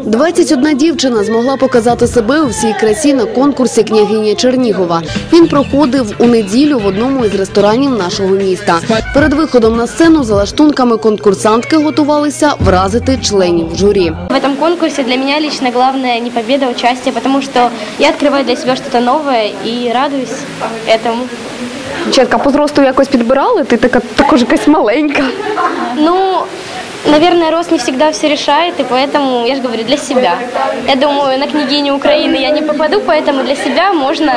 21 дівчина змогла показати себе у всій красі на конкурсі княгиня Чернігова. Він проходив у неділю в одному із ресторанів нашого міста. Перед виходом на сцену за лаштунками конкурсантки готувалися вразити членів журі. В этом конкурсе для меня лично главное не победа, а участие, потому что я открываю для себя что-то новое и радуюсь этому. Дівчатка, по зросту якось підбирали? Ти така також якась маленька. Ну, наверное, рост не всегда все решает, и поэтому, я же говорю, для себя. Я думаю, на княгиню Украины я не попаду, поэтому для себя можно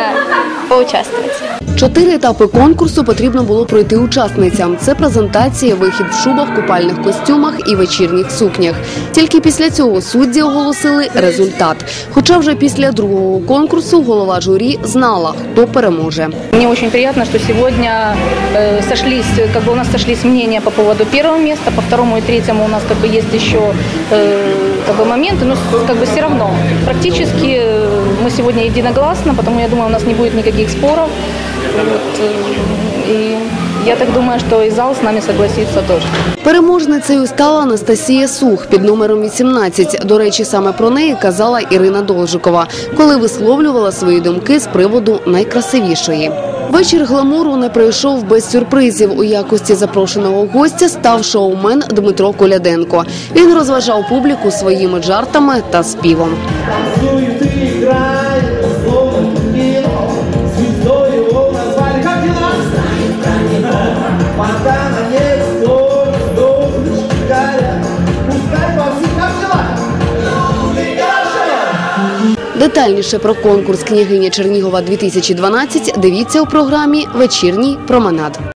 поучаствовать. Чотири етапи конкурсу потрібно було пройти учасницям. Це презентація, вихід в шубах, купальних костюмах і вечірніх сукнях. Тільки після цього судді оголосили результат. Хоча вже після другого конкурсу голова журі знала, хто переможе. Мне очень приятно, что сегодня э, сошлись, как бы у нас сошлись мнения по поводу первого места, по второму и третьему у нас как бы есть еще э, как бы моменты, но с- как бы все равно практически э, мы сегодня единогласно, потому я думаю, у нас не будет никаких споров. Вот, и я так думаю, что и зал с нами согласится тоже. Переможницею стала Анастасія Сух під номером 18. До речі, саме про неї казала Ірина Должикова, коли висловлювала свої думки з приводу найкрасивішої. Вечір гламуру не пройшов без сюрпризів. У якості запрошеного гостя став шоумен Дмитро Коляденко. Він розважав публіку своїми жартами та співом. Детальніше про конкурс княгиня Чернігова 2012 дивіться у програмі Вечірній променад.